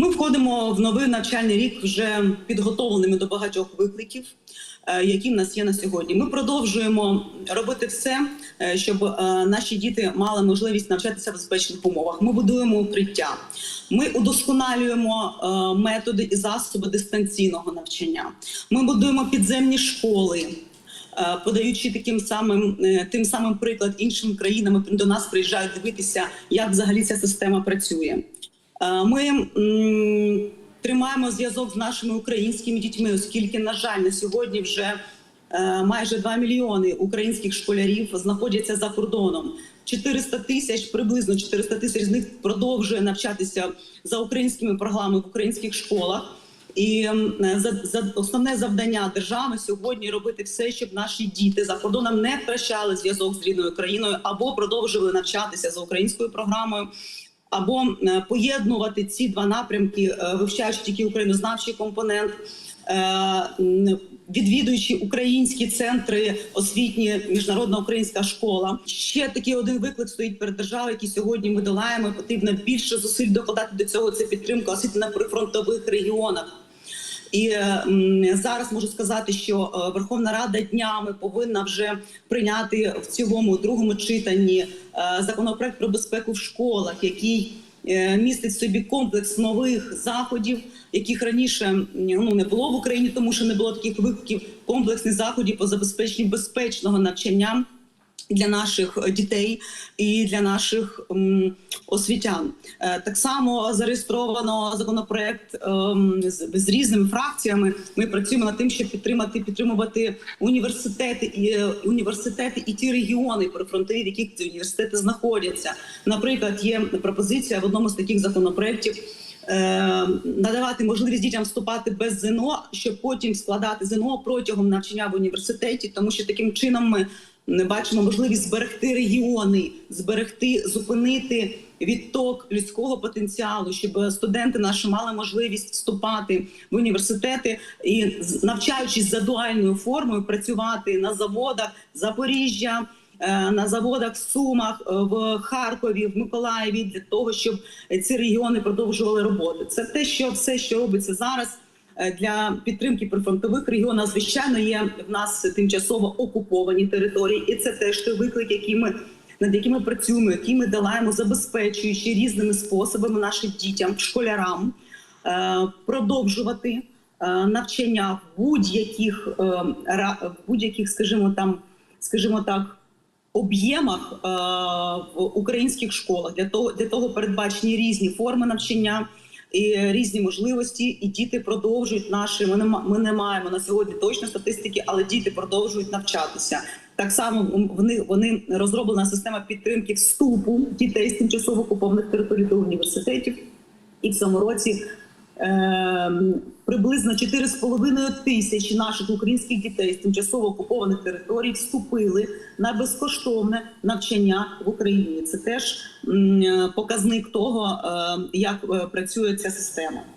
Ми входимо в новий навчальний рік вже підготовленими до багатьох викликів, е, які в нас є на сьогодні. Ми продовжуємо робити все, е, щоб е, наші діти мали можливість навчатися в безпечних умовах. Ми будуємо укриття, ми удосконалюємо методи і засоби дистанційного навчання. Ми будуємо підземні школи. Подаючи таким самим тим самим приклад іншим країнам, до нас приїжджають дивитися, як взагалі ця система працює. Е, Ми тримаємо зв'язок з нашими українськими дітьми, оскільки, на жаль, на сьогодні вже е, майже 2 мільйони українських школярів знаходяться за кордоном. 400 тисяч, приблизно 400 тисяч з них продовжує навчатися за українськими програмами в українських школах. І за, за основне завдання держави сьогодні робити все, щоб наші діти за кордоном не втрачали зв'язок з рідною країною або продовжували навчатися за українською програмою, або е, поєднувати ці два напрямки, е, вивчаючи тільки українознавчий компонент. е, Відвідуючи українські центри освітні, міжнародна українська школа, ще такий один виклик стоїть перед державою, який сьогодні ми долаємо. Потрібно більше зусиль докладати до цього. Це підтримка освіти на прифронтових регіонах. І зараз можу сказати, що е, Верховна Рада днями повинна вже прийняти в цілому другому читанні е, законопроект про безпеку в школах, який е, містить собі комплекс нових заходів, яких раніше ну не було в Україні, тому що не було таких викликів. Комплексних заходів по забезпеченню безпечного навчання для наших е, дітей і для наших освітян. Е, Так само зареєстровано законопроект ем, з, різними фракціями. Ми працюємо над тим, щоб підтримати підтримувати університети і е, університети і ті регіони прифронтові, в яких ці університети знаходяться. Наприклад, є пропозиція в одному з таких законопроєктів. е, Надавати можливість дітям вступати без ЗНО, щоб потім складати ЗНО протягом навчання в університеті, тому що таким чином ми не бачимо можливість зберегти регіони, зберегти, зупинити відток людського потенціалу, щоб студенти наші мали можливість вступати в університети і навчаючись за дуальною формою, працювати на заводах Запоріжжя. е, На заводах в Сумах, е, в Харкові, в Миколаєві для того, щоб ці регіони продовжували роботу. Це те, що все, що робиться зараз для підтримки прифронтових регіонів. Звичайно, є в нас тимчасово окуповані території, і це теж той виклик, який ми над якими ми працюємо, які ми долаємо, забезпечуючи різними способами нашим дітям, школярам е, продовжувати е, навчання в будь-яких е, в будь-яких, скажімо там, скажімо так. Об'ємах е, в українських школах для того для того передбачені різні форми навчання і різні можливості, і діти продовжують наші. Ми не ми не маємо на сьогодні точно статистики, але діти продовжують навчатися. Так само вони вони розроблена система підтримки вступу дітей з тимчасово окупованих територій до університетів, і в цьому році. Е, приблизно 4,5 тисячі наших українських дітей з тимчасово окупованих територій вступили на безкоштовне навчання в Україні. Це теж показник того, е, як е, працює ця система.